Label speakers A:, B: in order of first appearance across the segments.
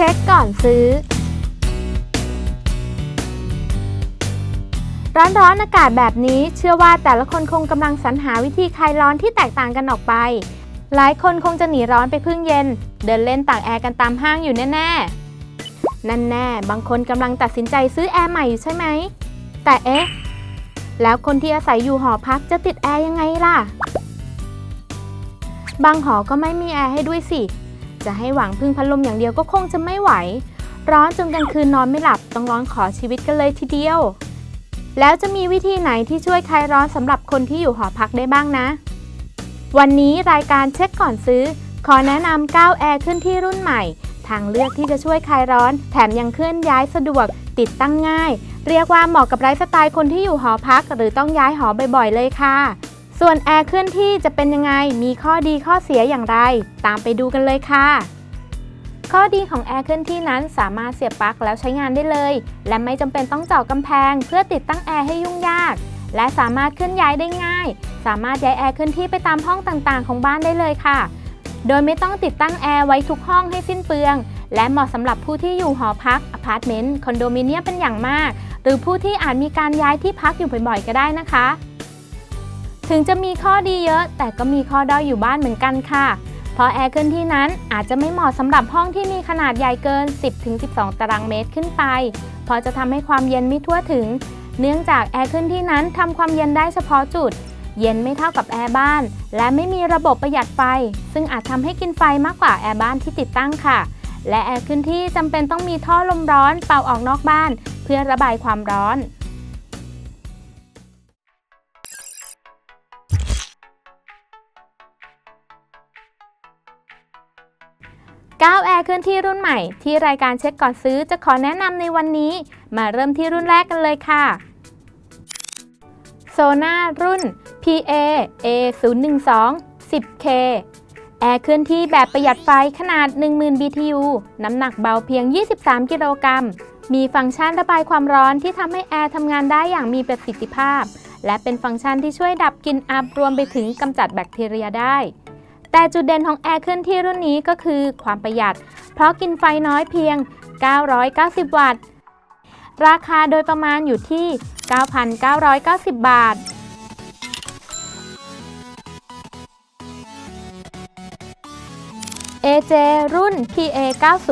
A: ช็คก่อนซื้อ ร้อนๆอากาศแบบนี้เชื่อว่าแต่ละคนคงกำลังสรรหาวิธีคลายร้อนที่แตกต่างกันออกไป หลายคนคงจะหนีร้อนไปพึ่งเย็น เดินเล่นตากแอร์กันตามห้างอยู่แน่ๆ นั่นแน่ บางคนกำลังตัดสินใจซื้อแอร์ใหม่อยู่ใช่ไหม แต่เอ๊ะ แล้วคนที่อาศัยอยู่หอพักจะติดแอร์ยังไงล่ะ บางหอก็ไม่มีแอร์ให้ด้วยสิ จะให้หวังพึ่งพัดลมอย่างเดียวก็คงจะไม่ไหว ร้อนจนกลางคืนนอนไม่หลับต้องร้องขอชีวิตกันเลยทีเดียว แล้วจะมีวิธีไหนที่ช่วยคลายร้อนสำหรับคนที่อยู่หอพักได้บ้างนะ วันนี้รายการเช็คก่อนซื้อ ขอแนะนำ9แอร์ขึ้นที่รุ่นใหม่ ทางเลือกที่จะช่วยคลายร้อน แถมยังเคลื่อนย้ายสะดวก ติดตั้งง่าย เรียกว่าเหมาะกับไลฟ์สไตล์คนที่อยู่หอพัก หรือต้องย้ายหอบ่อยๆเลยค่ะ ส่วนแอร์เคลื่อนที่จะเป็นยังไง มีข้อดีข้อเสียอย่างไร ตามไปดูกันเลยค่ะ ข้อดีของแอร์เคลื่อนที่นั้นสามารถเสียบปลั๊กแล้วใช้งานได้เลย และไม่จำเป็นต้องเจาะกำแพง เพื่อติดตั้งแอร์ให้ยุ่งยาก และสามารถเคลื่อนย้ายได้ง่าย สามารถย้ายแอร์เคลื่อนที่ไปตามห้องต่างๆ ของบ้านได้เลยค่ะ โดยไม่ต้องติดตั้งแอร์ไว้ทุกห้องให้สิ้นเปลือง และเหมาะสำหรับผู้ที่อยู่หอพักอพาร์ตเมนต์คอนโดมิเนียมเป็นอย่างมาก หรือผู้ที่อาจมีการย้ายที่พักอยู่บ่อยๆ ก็ได้นะคะ ถึงจะมีข้อดีเยอะ แต่ก็มีข้อด้อยอยู่บ้านเหมือนกันค่ะ เพราะแอร์เคลื่อนที่นั้นอาจจะไม่เหมาะสำหรับห้องที่มีขนาดใหญ่เกิน 10-12 ตารางเมตรขึ้นไป เพราะจะทำให้ความเย็นไม่ทั่วถึง เนื่องจากแอร์เคลื่อนที่นั้นทำความเย็นได้เฉพาะจุด เย็นไม่เท่ากับแอร์บ้าน และไม่มีระบบประหยัดไฟ ซึ่งอาจทำให้กินไฟมากกว่าแอร์บ้านที่ติดตั้งค่ะ และแอร์เคลื่อนที่จำเป็นต้องมีท่อลมร้อนเป่าออกนอกบ้าน เพื่อระบายความร้อน 9แอร์เคลื่อนที่รุ่นใหม่ที่รายการเช็คก่อนซื้อจะขอแนะนำในวันนี้ มาเริ่มที่รุ่นแรกกันเลยค่ะโซนารุ่น PA A012 10K แอร์เคลื่อนที่แบบประหยัดไฟขนาด 10,000 BTU น้ำหนักเบาเพียง 23 กิโลกรัม มีฟังก์ชันระบายความร้อนที่ทำให้แอร์ทำงานได้อย่างมีประสิทธิภาพ และเป็นฟังก์ชันที่ช่วยดับกลิ่นอับรวมไปถึงกำจัดแบคทีเรียได้ แต่จุดเด่นของแอร์เคลื่อนที่รุ่นนี้ก็คือความประหยัด เพราะกินไฟน้อยเพียง 990 วัตต์ ราคาโดยประมาณอยู่ที่ 9,990 บาท AJ รุ่น PA90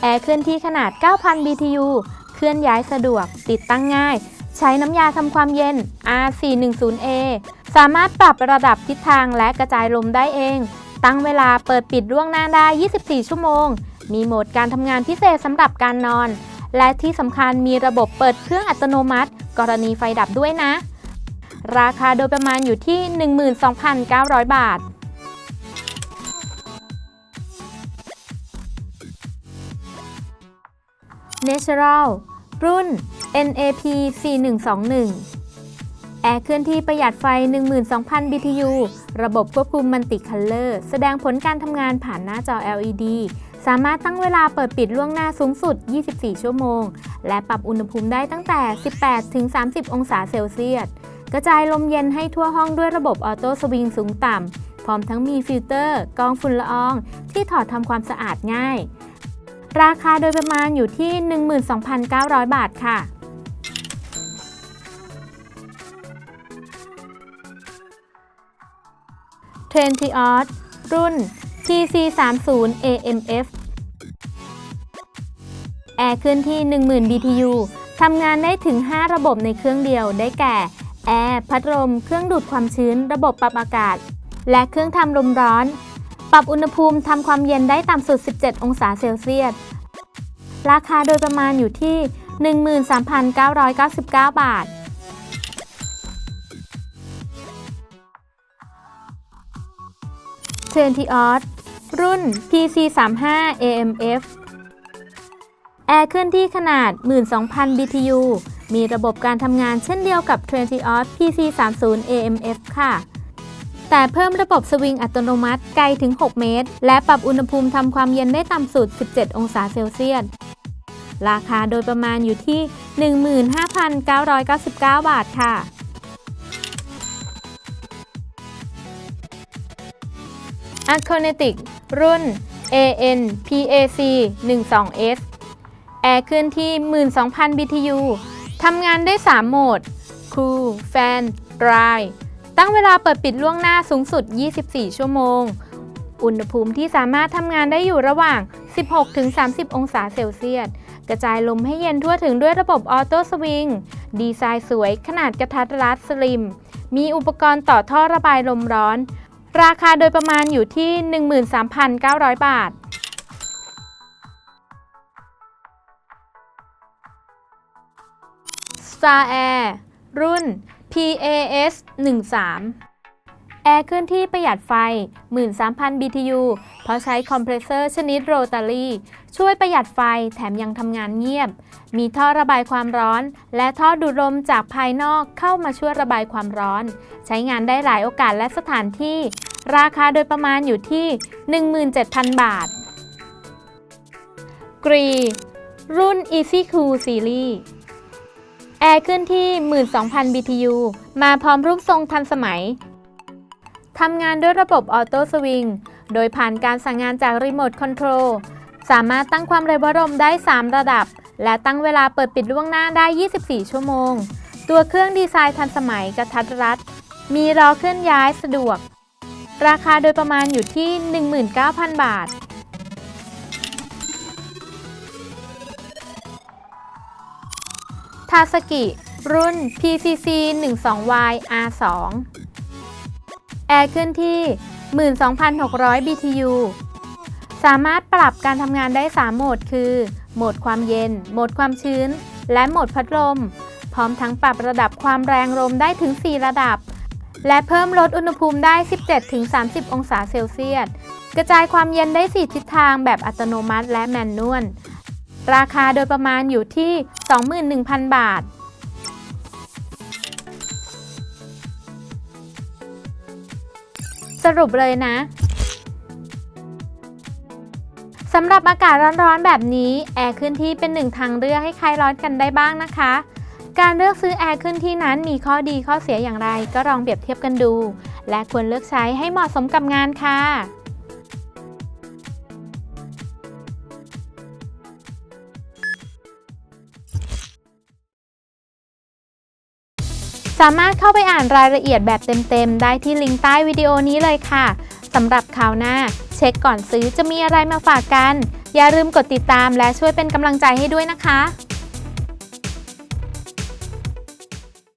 A: แอร์เคลื่อนที่ขนาด 9,000 BTU เคลื่อนย้ายสะดวก ติดตั้งง่าย ใช้น้ำยาทำความเย็น R410A สามารถปรับระดับทิศทางและกระจายลมได้เอง ตั้งเวลาเปิดปิดล่วงหน้าได้ 24 ชั่วโมง มีโหมดการทำงานพิเศษสำหรับการนอน และที่สำคัญมีระบบเปิดเครื่องอัตโนมัติ กรณีไฟดับด้วยนะ ราคาโดยประมาณอยู่ที่ 12,900 บาท Natural รุ่น NAP 4121 แอร์เคลื่อนที่ประหยัดไฟ 12,000 BTU ระบบควบคุมมัลติคัลเลอร์ แสดงผลการทำงานผ่านหน้าจอ LED สามารถตั้งเวลาเปิดปิดล่วงหน้าสูงสุด 24 ชั่วโมง และปรับอุณหภูมิได้ตั้งแต่ 18-30 องศาเซลเซียส กระจายลมเย็นให้ทั่วห้องด้วยระบบออโต้สวิงสูงต่ำ พร้อมทั้งมีฟิลเตอร์ กองฝุ่นละออง ที่ถอดทำความสะอาดง่าย ราคาโดยประมาณอยู่ที่ 12,900 บาทค่ะ t r e n t i o s รุ่น TC30 AMF แอร์เคลื่อนที่ 10,000 BTU ทำงานได้ถึง 5 ระบบในเครื่องเดียวได้แก่ แอร์พัดลม เครื่องดูดความชื้น ระบบปรับอากาศ และเครื่องทำลมร้อน ปรับอุณหภูมิทำความเย็นได้ต่ำสุด 17 องศาเซลเซียส ราคาโดยประมาณอยู่ที่ 13,999 บาท เทรนทีออสรุ่น PC35 AMF แอร์เคลื่อนที่ขนาด 12,000 BTU มีระบบการทำงานเช่นเดียวกับ t r e n t i o s PC30 AMF ค่ะ แต่เพิ่มระบบสวิงอัตโนมัติไกลถึง 6 เมตร และปรับอุณหภูมิทำความเย็นได้ต่ำสุด 17 องศาเซลเซียส ราคาโดยประมาณอยู่ที่ 15,999 บาทค่ะ a c o n e t i c รุ่น AN PAC 12S แอร์เคลื่อนที่ 12,000 BTU ทำงานได้ 3 โหมด Cool Fan Dry ตั้งเวลาเปิดปิดล่วงหน้าสูงสุด 24 ชั่วโมง อุณหภูมิที่สามารถทำงานได้อยู่ระหว่าง 16-30 องศาเซลเซียส กระจายลมให้เย็นทั่วถึงด้วยระบบออโต้สวิง ดีไซน์สวยขนาดกระทัดรัดสลิม มีอุปกรณ์ต่อท่อระบายลมร้อน ราคาโดยประมาณอยู่ที่ 13,900 บาท Star Air รุ่น PAS 13 แอร์เคลื่อนที่ประหยัดไฟ 13,000 BTU เพราะใช้คอมเพรสเซอร์ชนิดโรตารี่ ช่วยประหยัดไฟแถมยังทำงานเงียบ มีท่อระบายความร้อน และท่อดูดลมจากภายนอกเข้ามาช่วยระบายความร้อน ใช้งานได้หลายโอกาสและสถานที่ ราคาโดยประมาณอยู่ที่ 17,000 บาท กรี รุ่น Easy Cool Series แอร์เคลื่อนที่ 12,000 BTU มาพร้อมรูปทรงทันสมัย ทำงานด้วยระบบออโต้สวิง โดยผ่านการสั่งงานจากรีโมทคอนโทรล สามารถตั้งความเร็วลมได้ 3 ระดับ และตั้งเวลาเปิดปิดล่วงหน้าได้ 24 ชั่วโมง ตัวเครื่องดีไซน์ทันสมัยกระทัดรัด มีล้อเคลื่อนย้ายสะดวก ราคาโดยประมาณอยู่ที่ 19,000 บาททาสกิ รุ่น PCC 12Y R2 แอร์เคลื่อนที่ 12,600 BTU สามารถปรับการทำงานได้ 3 โหมด คือ โหมดความเย็น โหมดความชื้น และโหมดพัดลม พร้อมทั้งปรับระดับความแรงลมได้ถึง 4 ระดับ และเพิ่มลดอุณหภูมิได้ 17-30 องศาเซลเซียส กระจายความเย็นได้ 4 ทิศทางแบบอัตโนมัติและแมนนวล ราคาโดยประมาณอยู่ที่ 21,000 บาท รุปเลยนะสำหรับอากาศร้อนๆแบบนี้ แอร์ขึ้นที่เป็นหนึ่งทางเลือกให้ใครร้อนกันได้บ้างนะคะ การเลือกซื้อแอร์ขึ้นที่นั้นมีข้อดีข้อเสียอย่างไร ก็ลองเปรียบเทียบกันดู และควรเลือกใช้ให้เหมาะสมกับงานค่ะ สามารถเข้าไปอ่านรายละเอียดแบบเต็มๆ ได้ที่ลิงก์ใต้วิดีโอนี้เลยค่ะสำหรับข่าวหน้า เช็คก่อนซื้อจะมีอะไรมาฝากกัน อย่าลืมกดติดตามและช่วยเป็นกำลังใจให้ด้วยนะคะ